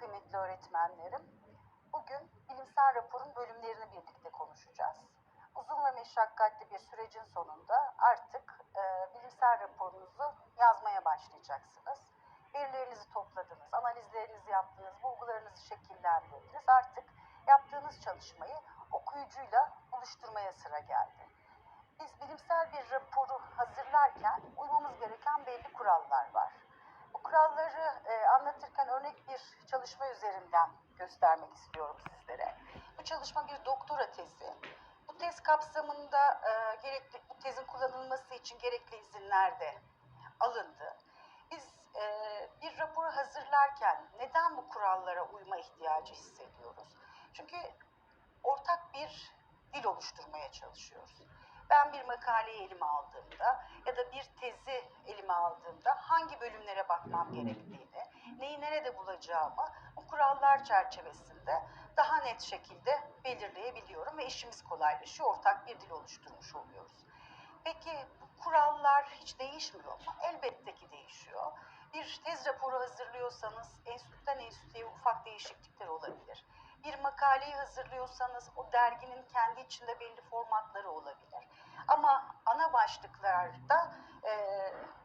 kıymetli öğretmenlerim. Bugün bilimsel raporun bölümlerini birlikte konuşacağız. Uzun ve meşakkatli bir sürecin sonunda artık e, bilimsel raporunuzu yazmaya başlayacaksınız. Verilerinizi topladınız, analizlerinizi yaptınız, bulgularınızı şekillendirdiniz. Artık yaptığınız çalışmayı okuyucuyla buluşturmaya sıra geldi. Biz bilimsel bir raporu hazırlarken uymamız gereken belli kurallar var. Kuralları e, anlatırken örnek bir çalışma üzerinden göstermek istiyorum sizlere. Bu çalışma bir doktora tezi. Bu tez kapsamında e, gerekli bu tezin kullanılması için gerekli izinler de alındı. Biz e, bir raporu hazırlarken neden bu kurallara uyma ihtiyacı hissediyoruz? Çünkü ortak bir dil oluşturmaya çalışıyoruz. Ben bir makaleyi elime aldığımda ya da bir tezi elime aldığımda hangi bölümlere bakmam gerektiğini, neyi nerede bulacağımı bu kurallar çerçevesinde daha net şekilde belirleyebiliyorum ve işimiz kolaylaşıyor. Ortak bir dil oluşturmuş oluyoruz. Peki bu kurallar hiç değişmiyor mu? Elbette ki değişiyor. Bir tez raporu hazırlıyorsanız enstitüden enstitüye ufak değişiklikler olabilir. Bir makaleyi hazırlıyorsanız o derginin kendi içinde belli formatları olabilir. Ama ana başlıklarda e,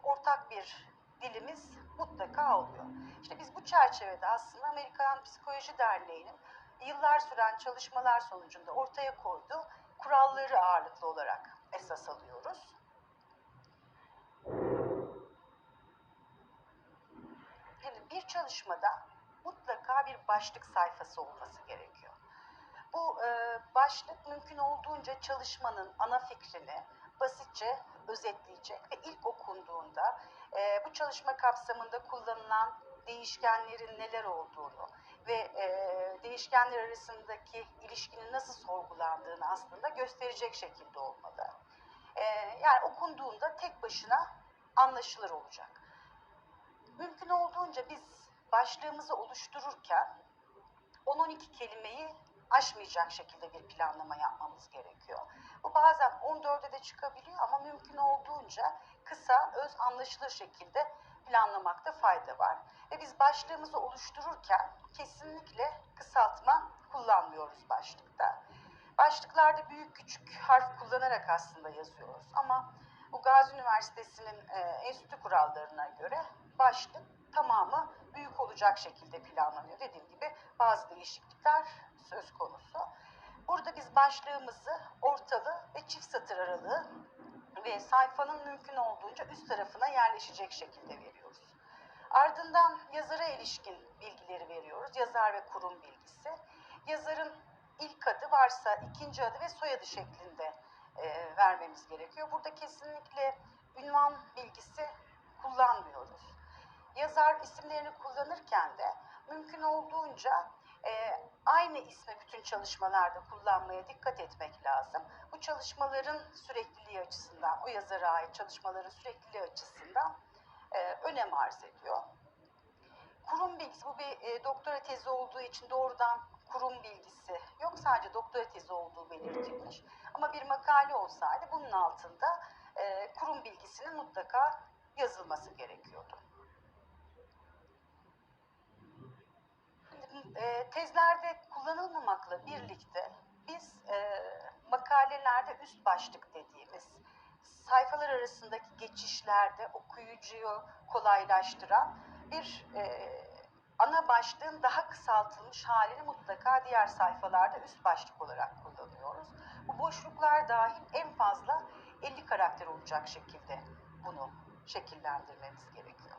ortak bir dilimiz mutlaka oluyor. İşte biz bu çerçevede aslında Amerikan Psikoloji Derneği'nin yıllar süren çalışmalar sonucunda ortaya koyduğu kuralları ağırlıklı olarak esas alıyoruz. Şimdi bir çalışmada mutlaka bir başlık sayfası olması gerekiyor. Bu e, başlık mümkün olduğunca çalışmanın ana fikrini basitçe özetleyecek ve ilk okunduğunda e, bu çalışma kapsamında kullanılan değişkenlerin neler olduğunu ve e, değişkenler arasındaki ilişkinin nasıl sorgulandığını aslında gösterecek şekilde olmalı. E, yani okunduğunda tek başına anlaşılır olacak. Mümkün olduğunca biz başlığımızı oluştururken 10-12 kelimeyi aşmayacak şekilde bir planlama yapmamız gerekiyor. Bu bazen 14'e de çıkabiliyor ama mümkün olduğunca kısa, öz, anlaşılır şekilde planlamakta fayda var. Ve biz başlığımızı oluştururken kesinlikle kısaltma kullanmıyoruz başlıkta. Başlıklarda büyük küçük harf kullanarak aslında yazıyoruz ama bu Gazi Üniversitesi'nin e, enstitü kurallarına göre başlık tamamı büyük olacak şekilde planlanıyor. Dediğim gibi bazı değişiklikler söz konusu. Burada biz başlığımızı ortalı ve çift satır aralığı ve sayfanın mümkün olduğunca üst tarafına yerleşecek şekilde veriyoruz. Ardından yazara ilişkin bilgileri veriyoruz. Yazar ve kurum bilgisi. Yazarın ilk adı varsa ikinci adı ve soyadı şeklinde e, vermemiz gerekiyor. Burada kesinlikle ünvan bilgisi kullanmıyoruz. Yazar isimlerini kullanırken de mümkün olduğunca e, aynı ismi bütün çalışmalarda kullanmaya dikkat etmek lazım. Bu çalışmaların sürekliliği açısından, o yazara ait çalışmaların sürekliliği açısından e, önem arz ediyor. Kurum bilgisi, bu bir e, doktora tezi olduğu için doğrudan kurum bilgisi yok. Sadece doktora tezi olduğu belirtilmiş. Ama bir makale olsaydı bunun altında e, kurum bilgisinin mutlaka yazılması gerekiyordu. E, tezlerde kullanılmamakla birlikte biz e, makalelerde üst başlık dediğimiz sayfalar arasındaki geçişlerde okuyucuyu kolaylaştıran bir e, ana başlığın daha kısaltılmış halini mutlaka diğer sayfalarda üst başlık olarak kullanıyoruz. Bu boşluklar dahil en fazla 50 karakter olacak şekilde bunu şekillendirmemiz gerekiyor.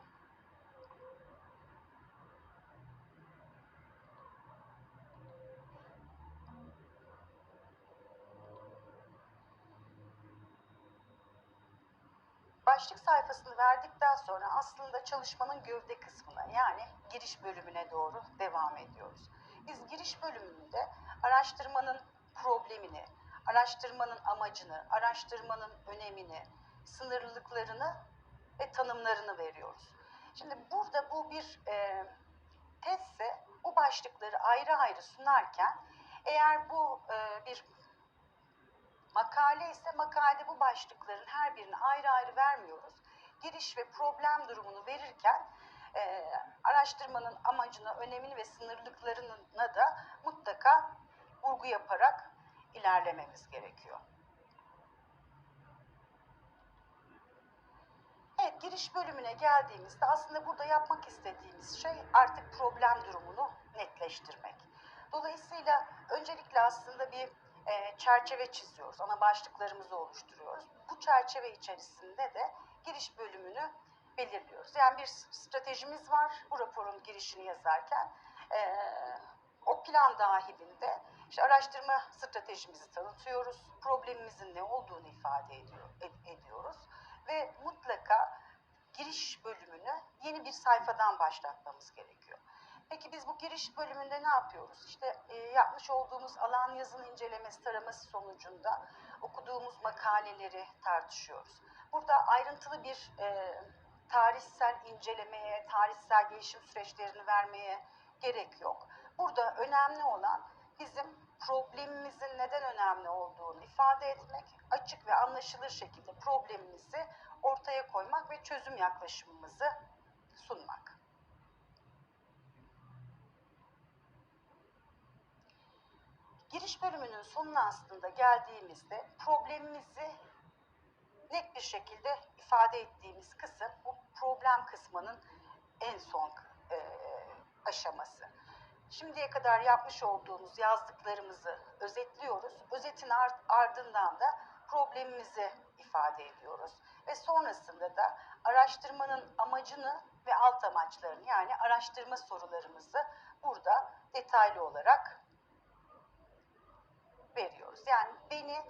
Başlık sayfasını verdikten sonra aslında çalışmanın gövde kısmına yani giriş bölümüne doğru devam ediyoruz. Biz giriş bölümünde araştırmanın problemini, araştırmanın amacını, araştırmanın önemini, sınırlılıklarını ve tanımlarını veriyoruz. Şimdi burada bu bir e, tezse bu başlıkları ayrı ayrı sunarken eğer bu e, bir Makale ise makalede bu başlıkların her birini ayrı ayrı vermiyoruz. Giriş ve problem durumunu verirken e, araştırmanın amacına, önemini ve sınırlıklarına da mutlaka vurgu yaparak ilerlememiz gerekiyor. Evet, giriş bölümüne geldiğimizde aslında burada yapmak istediğimiz şey artık problem durumunu netleştirmek. Dolayısıyla öncelikle aslında bir e, çerçeve çiziyoruz, ana başlıklarımızı oluşturuyoruz. Bu çerçeve içerisinde de giriş bölümünü belirliyoruz. Yani bir stratejimiz var bu raporun girişini yazarken. E, o plan dahilinde işte araştırma stratejimizi tanıtıyoruz, problemimizin ne olduğunu ifade ediyor, ed- ediyoruz ve mutlaka giriş bölümünü yeni bir sayfadan başlatmamız gerekiyor. Peki biz bu giriş bölümünde ne yapıyoruz? İşte e, yapmış olduğumuz alan yazın incelemesi taraması sonucunda okuduğumuz makaleleri tartışıyoruz. Burada ayrıntılı bir e, tarihsel incelemeye, tarihsel gelişim süreçlerini vermeye gerek yok. Burada önemli olan bizim problemimizin neden önemli olduğunu ifade etmek, açık ve anlaşılır şekilde problemimizi ortaya koymak ve çözüm yaklaşımımızı sunmak. Giriş bölümünün sonuna aslında geldiğimizde problemimizi net bir şekilde ifade ettiğimiz kısım bu problem kısmının en son e, aşaması. Şimdiye kadar yapmış olduğumuz yazdıklarımızı özetliyoruz. Özetin ard- ardından da problemimizi ifade ediyoruz. Ve sonrasında da araştırmanın amacını ve alt amaçlarını yani araştırma sorularımızı burada detaylı olarak veriyoruz. Yani beni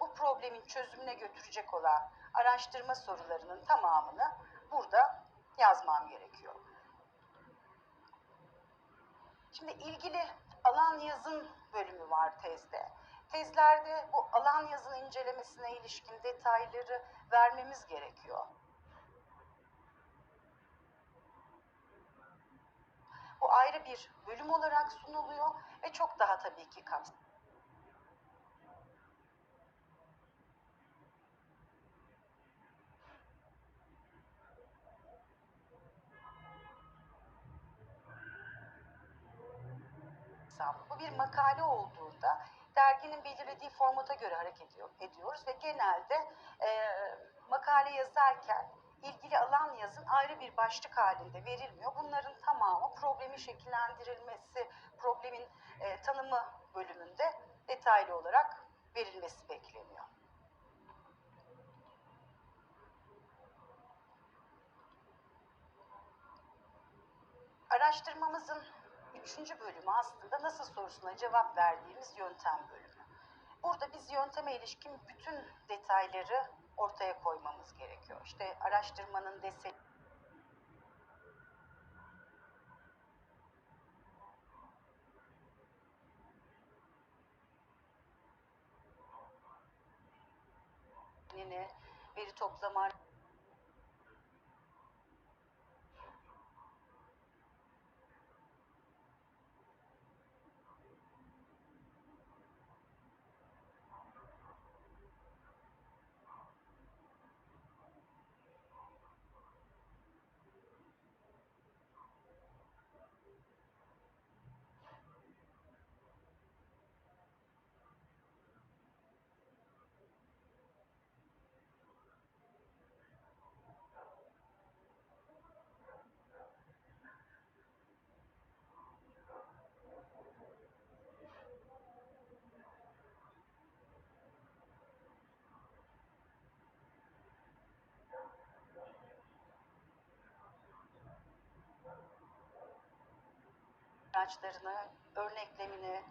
bu problemin çözümüne götürecek olan araştırma sorularının tamamını burada yazmam gerekiyor. Şimdi ilgili alan yazın bölümü var tezde. Tezlerde bu alan yazın incelemesine ilişkin detayları vermemiz gerekiyor. Bu ayrı bir bölüm olarak sunuluyor ve çok daha tabii ki kapsamlı. Bir makale olduğunda derginin belirlediği formata göre hareket ediyor, ediyoruz ve genelde e, makale yazarken ilgili alan yazın ayrı bir başlık halinde verilmiyor. Bunların tamamı problemin şekillendirilmesi, problemin e, tanımı bölümünde detaylı olarak verilmesi bekleniyor. Araştırmamızın üçüncü bölümü aslında nasıl sorusuna cevap verdiğimiz yöntem bölümü. Burada biz yönteme ilişkin bütün detayları ortaya koymamız gerekiyor. İşte araştırmanın dese veri toplama araçlarını, örneklemini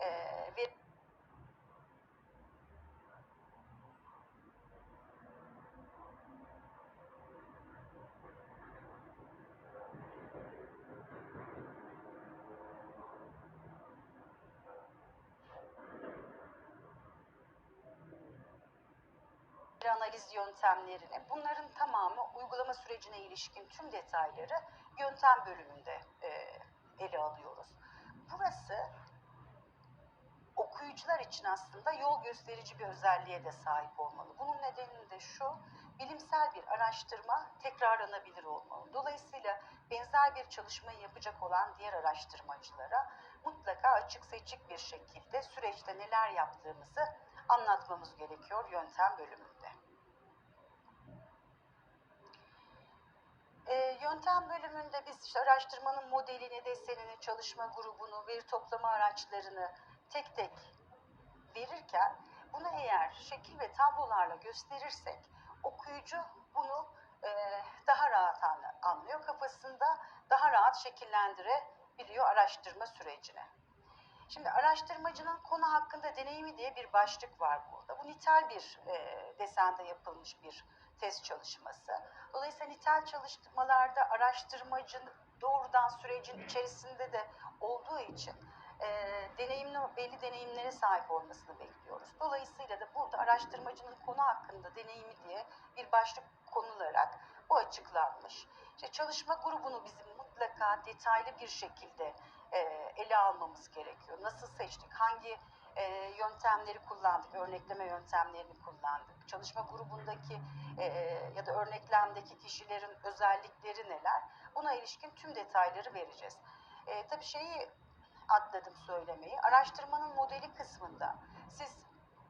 e, ve analiz yöntemlerini, bunların tamamı uygulama sürecine ilişkin tüm detayları yöntem bölümünde ele alıyoruz. Burası okuyucular için aslında yol gösterici bir özelliğe de sahip olmalı. Bunun nedeni de şu, bilimsel bir araştırma tekrarlanabilir olmalı. Dolayısıyla benzer bir çalışmayı yapacak olan diğer araştırmacılara mutlaka açık seçik bir şekilde süreçte neler yaptığımızı anlatmamız gerekiyor yöntem bölümünde. E, yöntem bölümünde biz işte araştırmanın modelini, desenini, çalışma grubunu, veri toplama araçlarını tek tek verirken bunu eğer şekil ve tablolarla gösterirsek okuyucu bunu e, daha rahat anlıyor, kafasında daha rahat şekillendirebiliyor araştırma sürecini. Şimdi araştırmacının konu hakkında deneyimi diye bir başlık var burada. Bu nitel bir e, desende yapılmış bir test çalışması. Dolayısıyla nitel çalışmalarda araştırmacı doğrudan sürecin içerisinde de olduğu için e, deneyimli, belli deneyimlere sahip olmasını bekliyoruz. Dolayısıyla da burada araştırmacının konu hakkında deneyimi diye bir başlık konularak bu açıklanmış. İşte çalışma grubunu bizim mutlaka detaylı bir şekilde e, ele almamız gerekiyor. Nasıl seçtik? Hangi e, yöntemleri kullandık? Örnekleme yöntemlerini kullandık. Çalışma grubundaki e, ya da örneklemdeki kişilerin özellikleri neler? Buna ilişkin tüm detayları vereceğiz. E, tabii şeyi atladım söylemeyi. Araştırmanın modeli kısmında siz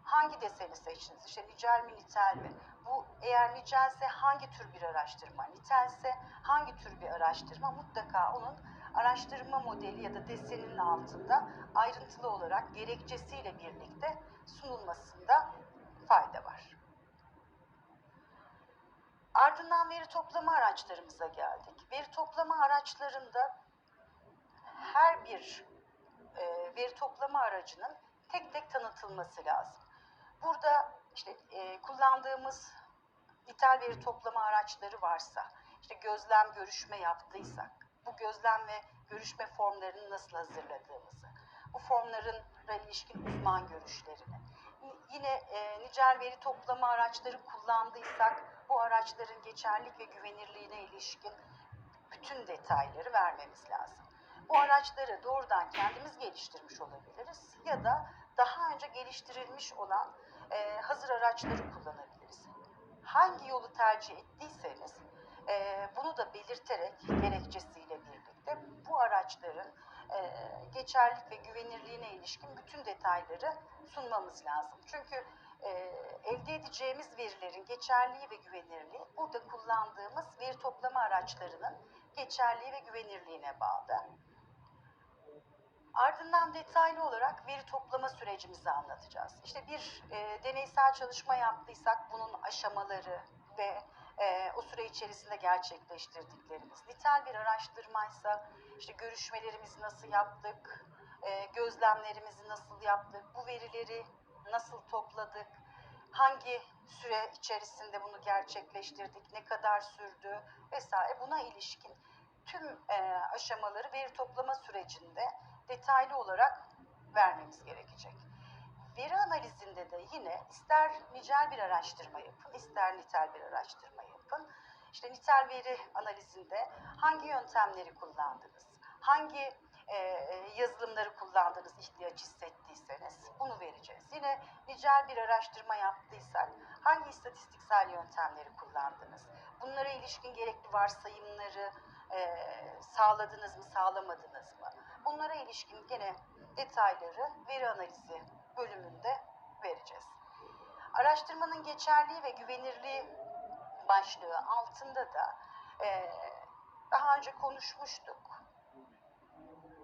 hangi deseni seçtiniz? İşte nicel mi nitel mi? Bu eğer nicelse hangi tür bir araştırma? Nitelse hangi tür bir araştırma? Mutlaka onun araştırma modeli ya da deseninin altında ayrıntılı olarak gerekçesiyle birlikte sunulmasında fayda var. Ardından veri toplama araçlarımıza geldik. Veri toplama araçlarında her bir e, veri toplama aracının tek tek tanıtılması lazım. Burada işte e, kullandığımız nitel veri toplama araçları varsa, işte gözlem, görüşme yaptıysak, bu gözlem ve görüşme formlarını nasıl hazırladığımızı, bu formların ilişkin uzman görüşlerini, yine e, nicel veri toplama araçları kullandıysak, bu araçların geçerlilik ve güvenirliğine ilişkin bütün detayları vermemiz lazım. Bu araçları doğrudan kendimiz geliştirmiş olabiliriz ya da daha önce geliştirilmiş olan e, hazır araçları kullanabiliriz. Hangi yolu tercih ettiyseniz e, bunu da belirterek gerekçesiyle birlikte bu araçların e, geçerlilik ve güvenirliğine ilişkin bütün detayları sunmamız lazım. Çünkü e, elde edeceğimiz verilerin geçerliği ve güvenirliği burada kullandığımız veri toplama araçlarının geçerliği ve güvenirliğine bağlı. Ardından detaylı olarak veri toplama sürecimizi anlatacağız. İşte bir e, deneysel çalışma yaptıysak bunun aşamaları ve e, o süre içerisinde gerçekleştirdiklerimiz. Nitel bir araştırmaysa işte görüşmelerimizi nasıl yaptık, e, gözlemlerimizi nasıl yaptık, bu verileri nasıl topladık, hangi süre içerisinde bunu gerçekleştirdik, ne kadar sürdü vesaire buna ilişkin tüm e, aşamaları veri toplama sürecinde detaylı olarak vermemiz gerekecek. Veri analizinde de yine ister nicel bir araştırma yapın, ister nitel bir araştırma yapın. İşte nitel veri analizinde hangi yöntemleri kullandınız, hangi e, yazılımları kullandınız ihtiyaç hissettiyseniz bunu vereceğiz. Yine nicel bir araştırma yaptıysak hangi istatistiksel yöntemleri kullandınız, bunlara ilişkin gerekli varsayımları e, sağladınız mı, sağlamadınız mı? Bunlara ilişkin gene detayları veri analizi bölümünde vereceğiz. Araştırmanın geçerliği ve güvenirliği başlığı altında da e, daha önce konuşmuştuk.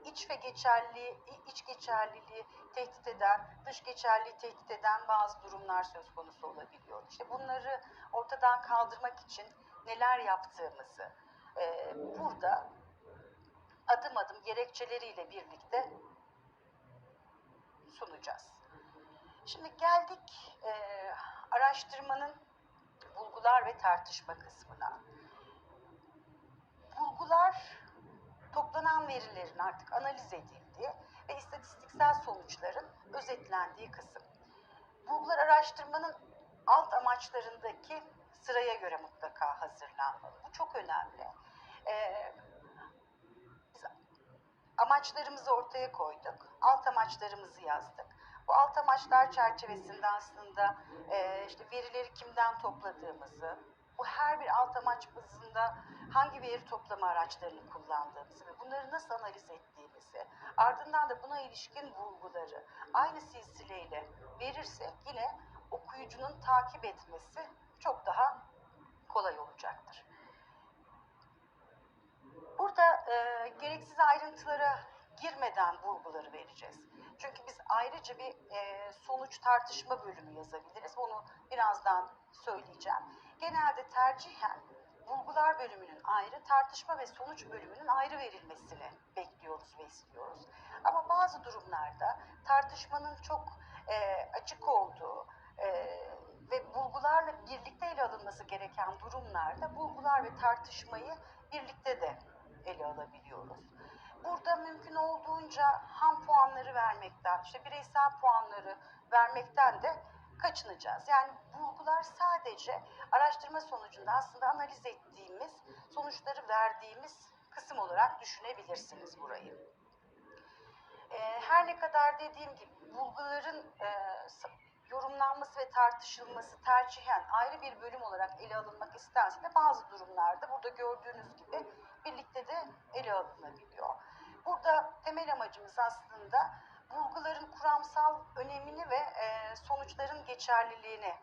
İç ve geçerli, iç geçerliliği tehdit eden, dış geçerliliği tehdit eden bazı durumlar söz konusu olabiliyor. İşte bunları ortadan kaldırmak için neler yaptığımızı e, burada adım adım gerekçeleriyle birlikte sunacağız. Şimdi geldik e, araştırmanın bulgular ve tartışma kısmına. Bulgular toplanan verilerin artık analiz edildiği ve istatistiksel sonuçların özetlendiği kısım. Bulgular araştırmanın alt amaçlarındaki sıraya göre mutlaka hazırlanmalı. Bu çok önemli. Ee, biz amaçlarımızı ortaya koyduk. Alt amaçlarımızı yazdık. Bu alt amaçlar çerçevesinde aslında e, işte verileri kimden topladığımızı, bu her bir alt amaç bazında hangi veri toplama araçlarını kullandığımızı ve bunları nasıl analiz ettiğimizi, ardından da buna ilişkin bulguları aynı silsileyle verirsek yine okuyucunun takip etmesi çok daha kolay olacaktır. Burada e, gereksiz ayrıntılara girmeden bulguları vereceğiz. Çünkü biz ayrıca bir e, sonuç tartışma bölümü yazabiliriz. Onu birazdan söyleyeceğim. Genelde tercihen bulgular bölümünün ayrı, tartışma ve sonuç bölümünün ayrı verilmesini bekliyoruz ve istiyoruz. Ama bazı durumlarda tartışmanın çok e, açık olduğu e, ve bulgularla birlikte ele alınması gereken durumlarda bulgular ve tartışmayı birlikte de ele alabiliyoruz. Burada mümkün olduğunca ham puanları vermekten, işte bireysel puanları vermekten de kaçınacağız. Yani bulgular sadece araştırma sonucunda aslında analiz ettiğimiz, sonuçları verdiğimiz kısım olarak düşünebilirsiniz burayı. Ee, her ne kadar dediğim gibi bulguların e, yorumlanması ve tartışılması tercihen ayrı bir bölüm olarak ele alınmak istense de bazı durumlarda burada gördüğünüz gibi birlikte de ele alınabiliyor. Burada temel amacımız aslında bulguların kuramsal önemini ve e, sonuçların geçerliliğini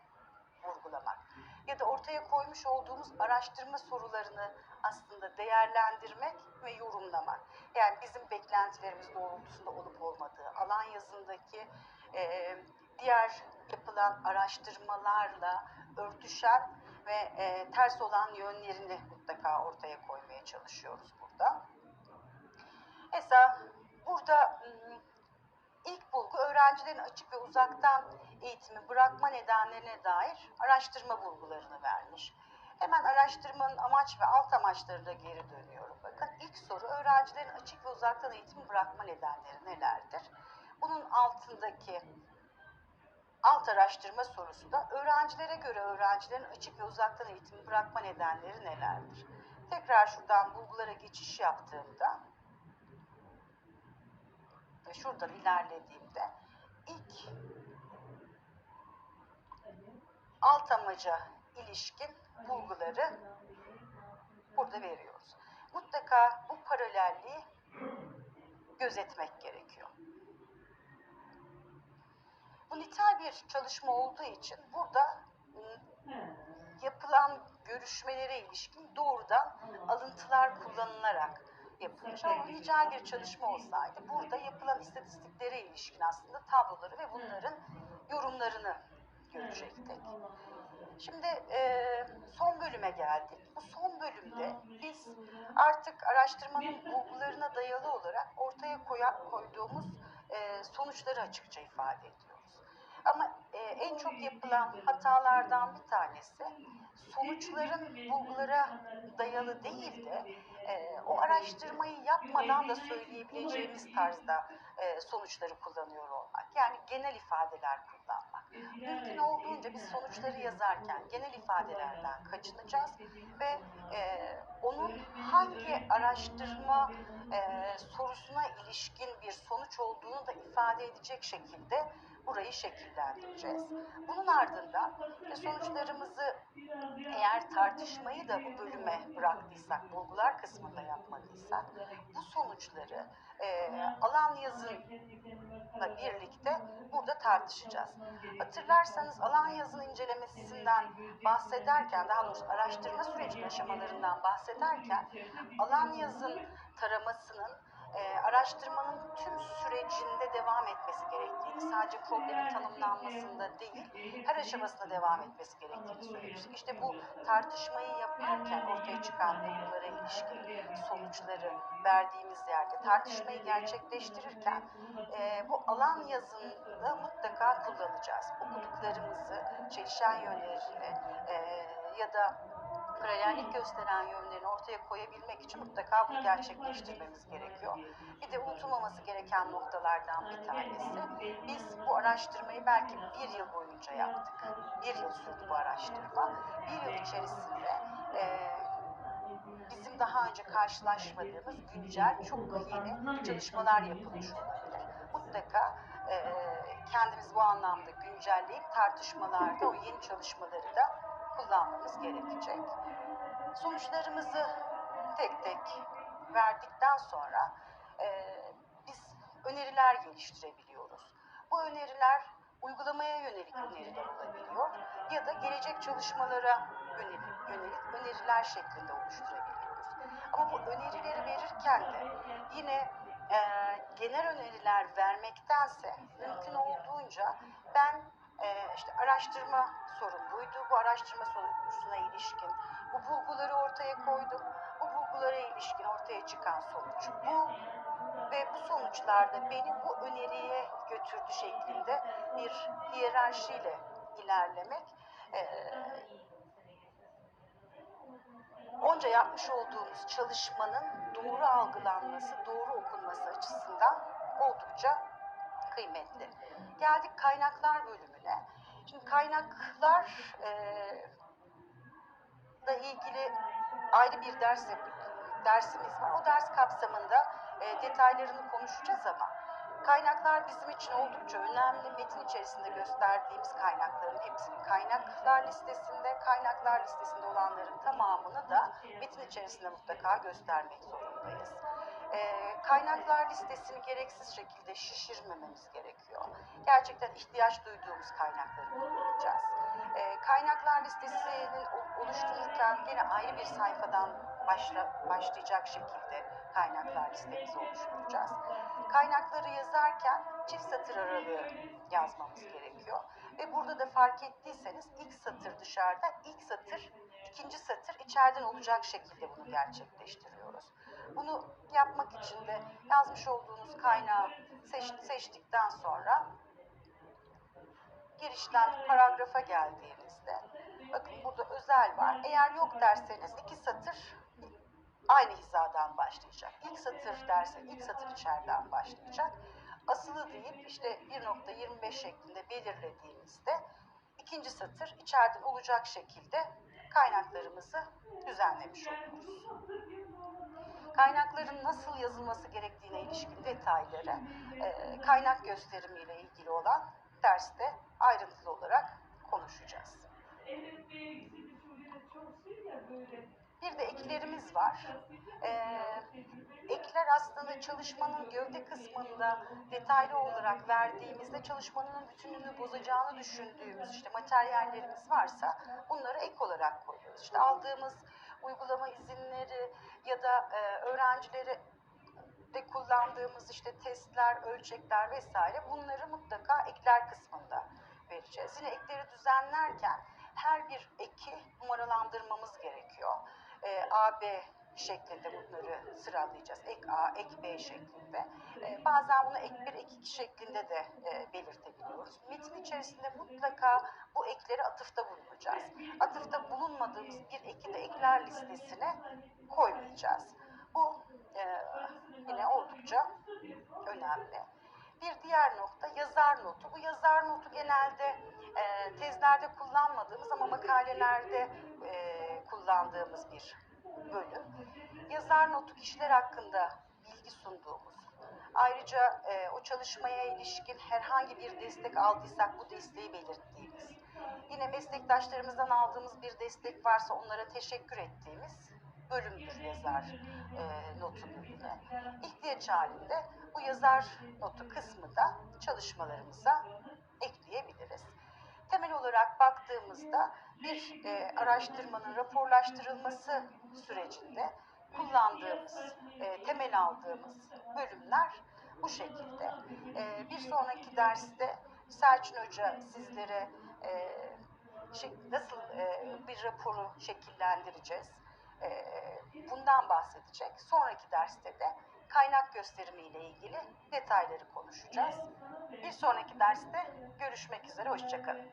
vurgulamak. Ya da ortaya koymuş olduğumuz araştırma sorularını aslında değerlendirmek ve yorumlamak. Yani bizim beklentilerimiz doğrultusunda olup olmadığı, alan yazındaki e, diğer yapılan araştırmalarla örtüşen ve e, ters olan yönlerini mutlaka ortaya koymaya çalışıyoruz burada. Mesela burada ilk bulgu öğrencilerin açık ve uzaktan eğitimi bırakma nedenlerine dair araştırma bulgularını vermiş. Hemen araştırmanın amaç ve alt amaçlarına geri dönüyorum. Bakın ilk soru öğrencilerin açık ve uzaktan eğitimi bırakma nedenleri nelerdir? Bunun altındaki alt araştırma sorusu da öğrencilere göre öğrencilerin açık ve uzaktan eğitimi bırakma nedenleri nelerdir? Tekrar şuradan bulgulara geçiş yaptığımda ve şuradan ilerlediğimde ilk alt amaca ilişkin bulguları burada veriyoruz. Mutlaka bu paralelliği gözetmek gerekiyor. Bu nitel bir çalışma olduğu için burada ıı, yapılan görüşmelere ilişkin doğrudan alıntılar kullanılarak yapılmış. Ama nicel bir çalışma olsaydı burada yapılan istatistiklere ilişkin aslında tabloları ve bunların yorumlarını görecektik. Şimdi e, son bölüme geldik. Bu son bölümde biz artık araştırmanın bulgularına dayalı olarak ortaya koya, koyduğumuz e, sonuçları açıkça ifade ediyoruz. Ama e, en çok yapılan hatalardan bir tanesi sonuçların bulgulara dayalı değil de e, o araştırmayı yapmadan da söyleyebileceğimiz tarzda e, sonuçları kullanıyor olmak. Yani genel ifadeler kullanmak. Mümkün olduğunca biz sonuçları yazarken genel ifadelerden kaçınacağız ve e, onun hangi araştırma e, sorusuna ilişkin bir sonuç olduğunu da ifade edecek şekilde burayı şekillendireceğiz. Bunun ardından ve sonuçlarımızı eğer tartışmayı da bu bölüme bıraktıysak, bulgular kısmında yapmadıysak, bu sonuçları e, alan yazınla birlikte burada tartışacağız. Hatırlarsanız alan yazın incelemesinden bahsederken, daha doğrusu araştırma sürecinin aşamalarından bahsederken, alan yazın taramasının e, araştırmanın tüm sürecinde devam etmesi gerektiğini, sadece problemin tanımlanmasında değil, her aşamasında devam etmesi gerektiğini söylemiştik. İşte bu tartışmayı yaparken ortaya çıkan bulgulara ilişkin sonuçları verdiğimiz yerde, tartışmayı gerçekleştirirken e, bu alan yazını mutlaka kullanacağız. Okuduklarımızı, çelişen yönlerini e, ya da paralellik gösteren yönlerini ortaya koyabilmek için mutlaka bunu gerçekleştirmemiz gerekiyor. Bir de unutulmaması gereken noktalardan bir tanesi, biz bu araştırmayı belki bir yıl boyunca yaptık. Bir yıl sürdü bu araştırma. Bir yıl içerisinde e, bizim daha önce karşılaşmadığımız güncel, çok yeni çalışmalar yapılmış olabilir. Mutlaka e, kendimiz bu anlamda güncelleyip tartışmalarda o yeni çalışmaları da kullanmamız gerekecek. Sonuçlarımızı tek tek verdikten sonra e, biz öneriler geliştirebiliyoruz. Bu öneriler uygulamaya yönelik öneriler olabiliyor ya da gelecek çalışmalara yönelik, yönelik öneriler şeklinde oluşturabiliyoruz. Ama bu önerileri verirken de yine e, genel öneriler vermektense mümkün olduğunca ben e, işte araştırma sorumluydu. Bu araştırma sonucuna ilişkin bu bulguları ortaya koydum. Bu bulgulara ilişkin ortaya çıkan sonuç bu ve bu sonuçlarda beni bu öneriye götürdü şeklinde bir hiyerarşiyle ilerlemek e, onca yapmış olduğumuz çalışmanın doğru algılanması, doğru okunması açısından oldukça kıymetli. Geldik kaynaklar bölümüne. Şimdi kaynaklar e, da ilgili ayrı bir ders dersimiz var. O ders kapsamında e, detaylarını konuşacağız ama kaynaklar bizim için oldukça önemli. Metin içerisinde gösterdiğimiz kaynakların hepsinin kaynaklar listesinde, kaynaklar listesinde olanların tamamını da metin içerisinde mutlaka göstermek zorundayız. E, kaynaklar listesini gereksiz şekilde şişirmememiz gerekiyor. Gerçekten ihtiyaç duyduğumuz kaynakları kullanacağız. E, kaynaklar listesinin oluştururken yine ayrı bir sayfadan başla, başlayacak şekilde kaynaklar listemizi oluşturacağız. Kaynakları yazarken çift satır aralığı yazmamız gerekiyor. Ve burada da fark ettiyseniz ilk satır dışarıda, ilk satır, ikinci satır içeriden olacak şekilde bunu gerçekleştiriyoruz. Bunu yapmak için de yazmış olduğunuz kaynağı seç, seçtikten sonra girişten paragrafa geldiğinizde bakın burada özel var. Eğer yok derseniz iki satır aynı hizadan başlayacak. İlk satır derse ilk satır içeriden başlayacak. Asılı deyip işte 1.25 şeklinde belirlediğimizde ikinci satır içeriden olacak şekilde kaynaklarımızı düzenlemiş oluruz. Kaynakların nasıl yazılması gerektiğine ilişkin detayları e, kaynak gösterimiyle ilgili olan derste ayrıntılı olarak konuşacağız. Bir de eklerimiz var. Ee, ekler aslında çalışmanın gövde kısmında detaylı olarak verdiğimizde çalışmanın bütünlüğünü bozacağını düşündüğümüz işte materyallerimiz varsa bunları ek olarak koyuyoruz. İşte aldığımız uygulama izinleri ya da e, öğrencileri de kullandığımız işte testler, ölçekler vesaire bunları mutlaka ekler kısmında vereceğiz. Yine ekleri düzenlerken her bir eki numaralandırmamız gerekiyor. E, A, B şeklinde bunları sıralayacağız. Ek A, ek B şeklinde. E, bazen bunu ek 1, ek 2 şeklinde de e, belirtebiliyoruz. Metin içerisinde mutlaka bu ekleri atıfta bulunacağız. Atıfta bulunmadığımız bir eki de ekler listesine koymayacağız. Bu e, yine oldukça önemli. Bir diğer nokta yazar notu. Bu yazar notu genelde e, tezlerde kullanmadığımız ama makalelerde e, kullandığımız bir bölüm. Yazar notu kişiler hakkında bilgi sunduğumuz. Ayrıca e, o çalışmaya ilişkin herhangi bir destek aldıysak bu desteği belirttiğimiz. Yine meslektaşlarımızdan aldığımız bir destek varsa onlara teşekkür ettiğimiz bölümdür yazar e, notu bölümü. İhtiyaç halinde bu yazar notu kısmı da çalışmalarımıza ekleyebiliriz. Temel olarak baktığımızda bir e, araştırmanın raporlaştırılması sürecinde kullandığımız, e, temel aldığımız bölümler bu şekilde. E, bir sonraki derste Selçin Hoca sizlere e, şey, nasıl e, bir raporu şekillendireceğiz, e, bundan bahsedecek. Sonraki derste de kaynak gösterimi ile ilgili detayları konuşacağız. Bir sonraki derste görüşmek üzere, hoşçakalın.